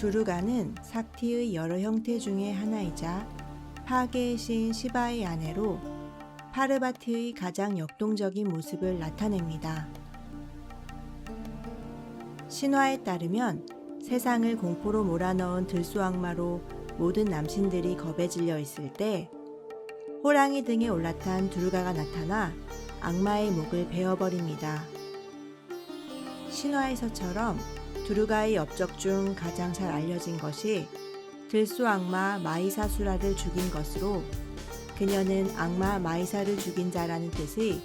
두루가는 삭티의 여러 형태 중의 하나이자 파괴의 신 시바의 아내로 파르바티의 가장 역동적인 모습을 나타냅니다. 신화에 따르면 세상을 공포로 몰아넣은 들소악마로 모든 남신들이 겁에 질려 있을 때 호랑이 등에 올라탄 두루가가 나타나 악마의 목을 베어버립니다. 신화에서처럼 두루가의 업적 중 가장 잘 알려진 것이 들소 악마 마이사수라를 죽인 것으로 그녀는 악마 마이사를 죽인 자라는 뜻의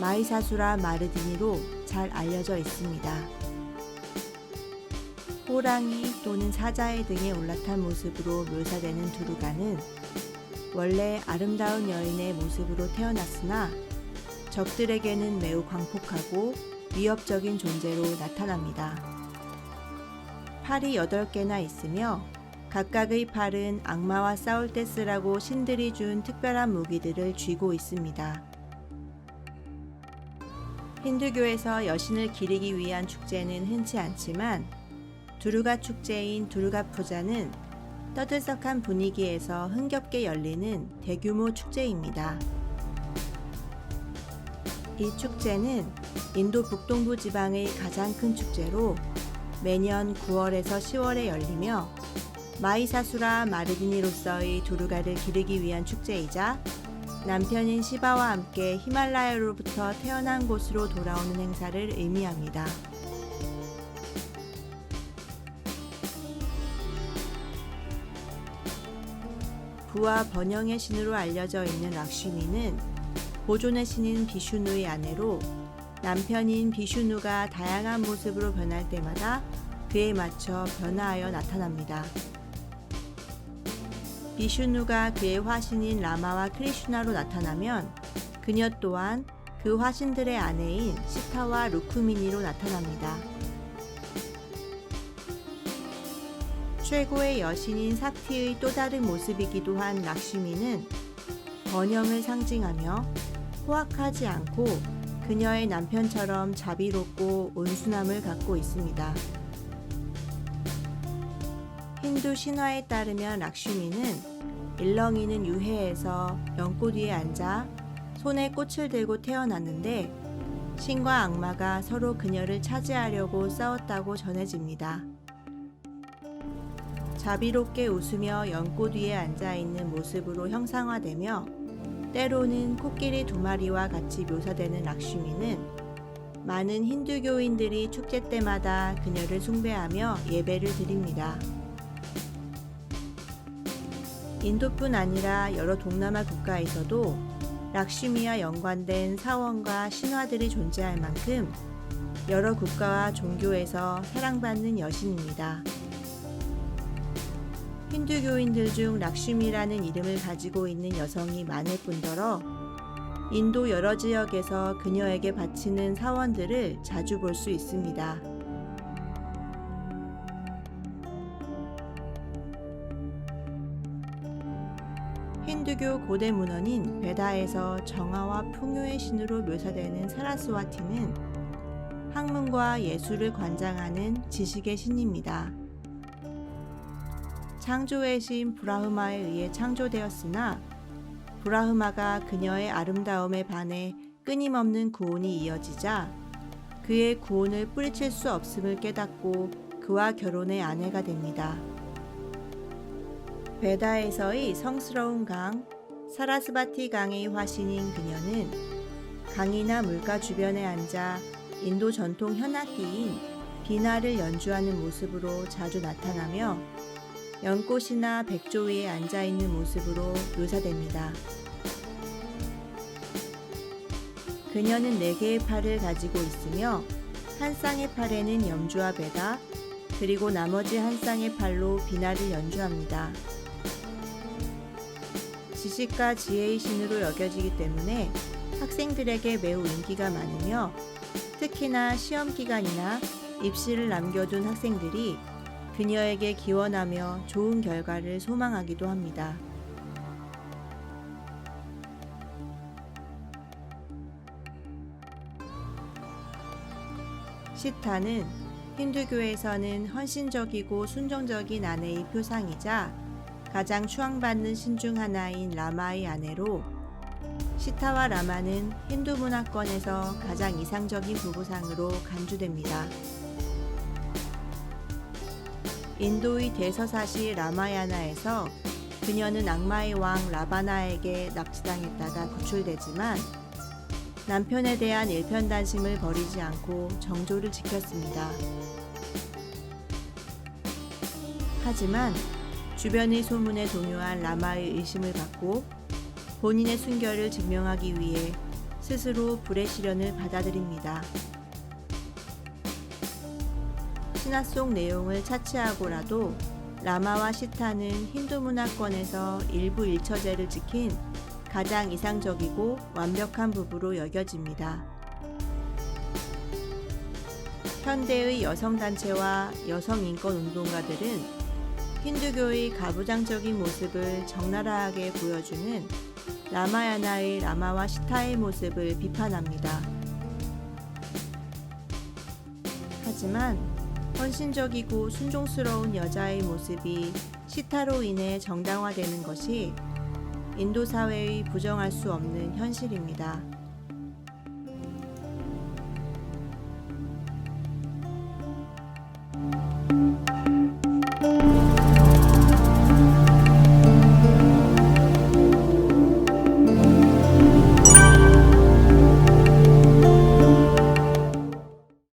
마이사수라 마르디니로 잘 알려져 있습니다. 호랑이 또는 사자의 등에 올라탄 모습으로 묘사되는 두루가는 원래 아름다운 여인의 모습으로 태어났으나 적들에게는 매우 광폭하고 위협적인 존재로 나타납니다. 팔이 8개나 있으며 각각의 팔은 악마와 싸울 때 쓰라고 신들이 준 특별한 무기들을 쥐고 있습니다. 힌두교에서 여신을 기리기 위한 축제는 흔치 않지만 두루가 축제인 두루가 푸자는 떠들썩한 분위기에서 흥겹게 열리는 대규모 축제입니다. 이 축제는 인도 북동부 지방의 가장 큰 축제로 매년 9월에서 10월에 열리며 마이사수라 마르디니로서의 두루가를 기르기 위한 축제이자 남편인 시바와 함께 히말라야로부터 태어난 곳으로 돌아오는 행사를 의미합니다. 부와 번영의 신으로 알려져 있는 락슈미는 보존의 신인 비슈누의 아내로 남편인 비슈누가 다양한 모습으로 변할 때마다 그에 맞춰 변화하여 나타납니다. 비슈누가 그의 화신인 라마와 크리슈나로 나타나면 그녀 또한 그 화신들의 아내인 시타와 루쿠미니로 나타납니다. 최고의 여신인 삭티의 또 다른 모습이기도 한 락슈미는 번영을 상징하며 포악하지 않고 그녀의 남편처럼 자비롭고 온순함을 갖고 있습니다. 힌두 신화에 따르면 락슈미는 일렁이는 유해에서 연꽃 위에 앉아 손에 꽃을 들고 태어났는데 신과 악마가 서로 그녀를 차지하려고 싸웠다고 전해집니다. 자비롭게 웃으며 연꽃 위에 앉아 있는 모습으로 형상화되며 때로는 코끼리 두 마리와 같이 묘사되는 락슈미는 많은 힌두교인들이 축제 때마다 그녀를 숭배하며 예배를 드립니다. 인도뿐 아니라 여러 동남아 국가에서도 락슈미와 연관된 사원과 신화들이 존재할 만큼 여러 국가와 종교에서 사랑받는 여신입니다. 힌두교인들 중 락슈미라는 이름을 가지고 있는 여성이 많을 뿐더러 인도 여러 지역에서 그녀에게 바치는 사원들을 자주 볼 수 있습니다. 힌두교 고대 문헌인 베다에서 정화와 풍요의 신으로 묘사되는 사라스와티는 학문과 예술을 관장하는 지식의 신입니다. 창조의 신 브라흐마에 의해 창조되었으나 브라흐마가 그녀의 아름다움에 반해 끊임없는 구원이 이어지자 그의 구원을 뿌리칠 수 없음을 깨닫고 그와 결혼의 아내가 됩니다. 베다에서의 성스러운 강, 사라스바티 강의 화신인 그녀는 강이나 물가 주변에 앉아 인도 전통 현악기인 비나를 연주하는 모습으로 자주 나타나며 연꽃이나 백조 위에 앉아 있는 모습으로 묘사됩니다. 그녀는 네 개의 팔을 가지고 있으며 한 쌍의 팔에는 염주와 베다, 그리고 나머지 한 쌍의 팔로 비나를 연주합니다. 지식과 지혜의 신으로 여겨지기 때문에 학생들에게 매우 인기가 많으며 특히나 시험 기간이나 입시를 남겨둔 학생들이 그녀에게 기원하며 좋은 결과를 소망하기도 합니다. 시타는 힌두교에서는 헌신적이고 순종적인 아내의 표상이자 가장 추앙받는 신 중 하나인 라마의 아내로 시타와 라마는 힌두 문화권에서 가장 이상적인 부부상으로 간주됩니다. 인도의 대서사시 라마야나에서 그녀는 악마의 왕 라바나에게 납치당했다가 구출되지만 남편에 대한 일편단심을 버리지 않고 정조를 지켰습니다. 하지만 주변의 소문에 동요한 라마의 의심을 받고 본인의 순결을 증명하기 위해 스스로 불의 시련을 받아들입니다. 신화 속 내용을 차치하고라도 라마와 시타는 힌두 문화권에서 일부 일처제를 지킨 가장 이상적이고 완벽한 부부로 여겨집니다. 현대의 여성단체와 여성인권운동가들은 힌두교의 가부장적인 모습을 적나라하게 보여주는 라마야나의 라마와 시타의 모습을 비판합니다. 하지만 헌신적이고 순종스러운 여자의 모습이 시타로 인해 정당화되는 것이 인도 사회의 부정할 수 없는 현실입니다.